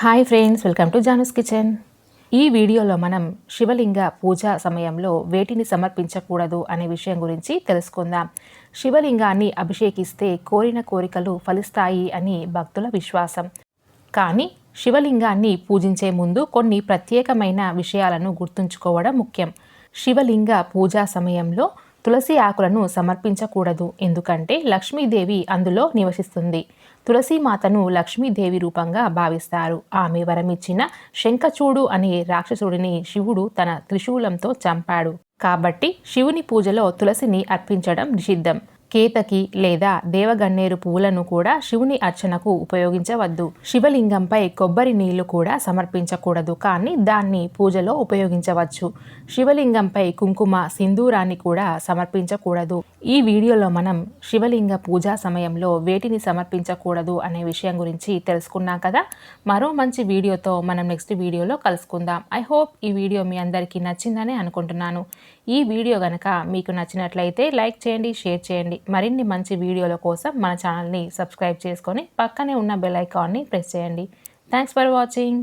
Hi friends welcome to Jana's kitchen ఈ వీడియోలో మనం శివలింగ పూజ సమయంలో వేటిని సమర్పించకూడదు అనే విషయం గురించి తెలుసుకుందాం. శివలింగాన్ని అభిషేకిస్తే కోరిన కోరికలు ఫలిస్తాయి అని భక్తుల విశ్వాసం. కానీ శివలింగాన్ని పూజించే ముందు కొన్ని ప్రత్యేకమైన విషయాలను గుర్తుంచుకోవడం ముఖ్యం. శివలింగ పూజా సమయంలో తులసి ఆకులను సమర్పించకూడదు. ఎందుకంటే లక్ష్మీదేవి అందులో నివసిస్తుంది. తులసీమాతను లక్ష్మీదేవి రూపంగా భావిస్తారు. ఆమె వరమిచ్చిన శంఖచూడు అనే రాక్షసుడిని శివుడు తన త్రిశూలంతో చంపాడు. కాబట్టి శివుని పూజలో తులసిని అర్పించడం నిషిద్ధం. కేతకి లేదా దేవగన్నేరు పువ్వులను కూడా శివుని అర్చనకు ఉపయోగించవద్దు. శివలింగంపై కొబ్బరి నీళ్ళు కూడా సమర్పించకూడదు. కానీ దాన్ని పూజలో ఉపయోగించవచ్చు. శివలింగంపై కుంకుమ సింధూరాన్ని కూడా సమర్పించకూడదు. ఈ వీడియోలో మనం శివలింగ పూజా సమయంలో వేటిని సమర్పించకూడదు అనే విషయం గురించి తెలుసుకున్నాం కదా? మరో మంచి వీడియోతో మనం నెక్స్ట్ వీడియోలో కలుసుకుందాం. ఐ హోప్ ఈ వీడియో మీ అందరికీ నచ్చిందని అనుకుంటున్నాను. ఈ వీడియో కనుక మీకు నచ్చినట్లయితే లైక్ చేయండి షేర్ చేయండి. చేయండి మరిన్ని మంచి వీడియోల కోసం మన ఛానల్ని సబ్స్క్రైబ్ చేసుకొని పక్కనే ఉన్న బెల్ ఐకాన్ని ప్రెస్ చేయండి. Thanks for watching